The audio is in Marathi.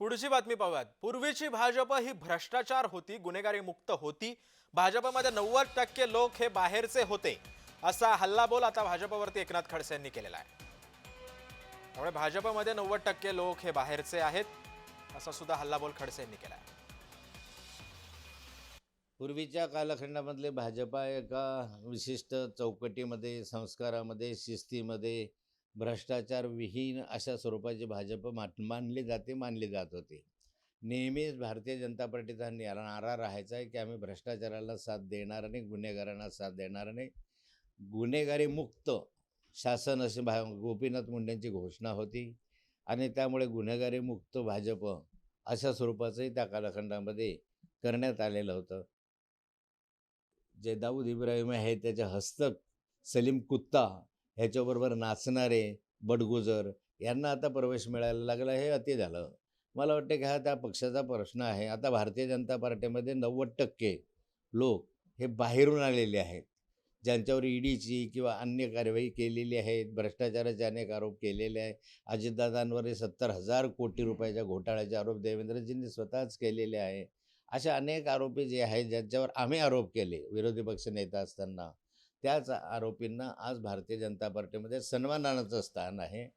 पुढची बातमी पाहूयात. पूर्वीची भाजप ही भ्रष्टाचार होती गुन्हेगारी मुक्त होती. भाजपमध्ये नव्वद टक्के लोक हे बाहेरचे होते. असा हल्लाबोल आता भाजपवरती एकनाथ खडसे यांनी केलेला आहे. त्यामुळे भाजपमध्ये नव्वद टक्के लोक हे बाहेरचे आहेत असा सुद्धा हल्लाबोल खडसे यांनी केला आहे. पूर्वीच्या कालखंडामधले भाजपा एका विशिष्ट चौकटीमध्ये संस्कारामध्ये शिस्तीमध्ये भ्रष्टाचार विहीन अशा स्वरूपाचे भाजप मा- मानले जाते मानले जात होते. नेहमीच भारतीय जनता पार्टीचा याला नारा राहायचा आहे की आम्ही भ्रष्टाचाराला साथ देणार नाही गुन्हेगारांना साथ देणार नाही. गुन्हेगारी मुक्त शासन असे भा गोपीनाथ मुंडेंची घोषणा होती आणि त्यामुळे गुन्हेगारी मुक्त भाजप अशा स्वरूपाचंही त्या कालखंडामध्ये करण्यात आलेलं होतं. जे दाऊद इब्राहिम आहे त्याचे हस्तक सलीम कुत्ता ह्याच्याबरोबर नाचणारे बडगुजर यांना आता प्रवेश मिळायला लागला हे अति झालं. मला वाटतं की हा त्या पक्षाचा प्रश्न आहे. आता भारतीय जनता पार्टीमध्ये नव्वद टक्के लोक हे बाहेरून आलेले आहेत. ज्यांच्यावर ईडीची किंवा अन्य कारवाई केलेली आहे भ्रष्टाचाराचे अनेक आरोप केलेले आहे. अजितदादांवर सत्तर हजार कोटी रुपयाच्या घोटाळ्याचे आरोप देवेंद्रजींनी स्वतःच केलेले आहे. अशा अनेक आरोपी जे आहेत ज्यांच्यावर आम्ही आरोप केले विरोधी पक्ष नेता असताना. त्याच आरोपींना आज भारतीय जनता पार्टीमध्ये सन्मानाचं स्थान आहे.